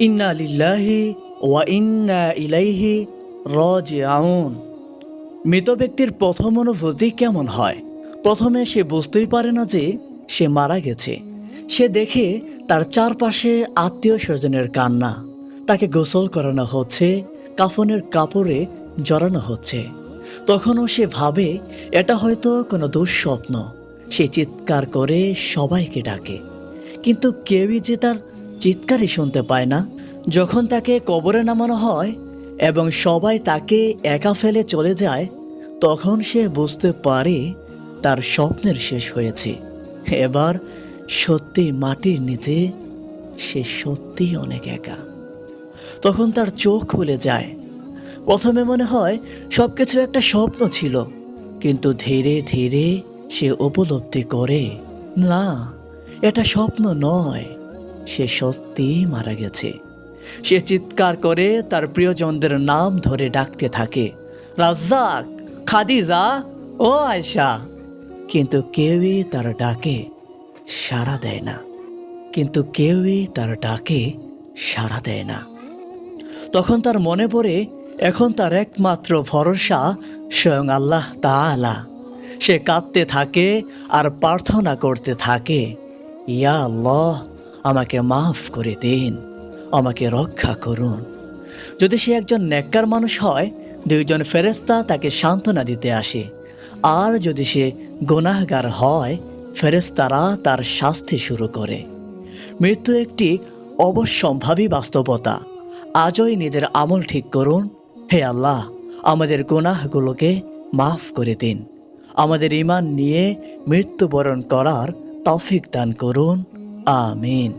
ইন্না লিল্লাহি ওয়া ইন্না ইলাইহি রাজিউন। মৃত ব্যক্তির প্রথম অনুভূতি কেমন হয়? প্রথমে সে বুঝতেই পারে না যে সে মারা গেছে। সে দেখে তার চারপাশে আত্মীয় স্বজনের কান্না। তাকে গোসল করানো হচ্ছে, কাফনের কাপড়ে জড়ানো হচ্ছে। তখনও সে ভাবে, এটা হয়তো কোনো দুঃস্বপ্ন। সে চিৎকার করে সবাইকে ডাকে। কিন্তু কেউই যে তার চিৎকারই শুনতে পায় না। যখন তাকে কবরে নামানো হয় এবং সবাই তাকে একা ফেলে চলে যায়, তখন সে বুঝতে পারে তার স্বপ্নের শেষ হয়েছে। এবার সত্যি মাটির নিচে সে সত্যি অনেক একা। তখন তার চোখ খুলে যায়। প্রথমে মনে হয় সব কিছু একটা স্বপ্ন ছিল, কিন্তু ধীরে ধীরে সে উপলব্ধি করে, না, এটা স্বপ্ন নয়। সে সত্যিই মারা গেছে। সে চিৎকার করে তার প্রিয়জনদের নাম ধরে ডাকতে থাকে, রাজ্জাক, খাদিজা, ও আয়শা। কিন্তু কেউই তার ডাকে সাড়া দেয় না। কিন্তু কেউই তার ডাকে সাড়া দেয় না। তখন তার মনে পড়ে, এখন তার একমাত্র ভরসা স্বয়ং আল্লাহ তাআলা। সে কাঁদতে থাকে আর প্রার্থনা করতে থাকে, ইয়া আল্লাহ আমাকে মাফ করে দিন, আমাকে রক্ষা করুন। যদি সে একজন নেককার মানুষ হয়, দুইজন ফেরেস্তা তাকে সান্ত্বনা দিতে আসে। আর যদি সে গুনাহগার হয় ফেরেস্তারা তার শাস্তি শুরু করে। মৃত্যু একটি অবশ্যম্ভাবী বাস্তবতা। আজই নিজের আমল ঠিক করুন। হে আল্লাহ, আমাদের গুনাহগুলোকে মাফ করে দিন। আমাদের ইমান নিয়ে মৃত্যুবরণ করার তৌফিক দান করুন। ആമേൻ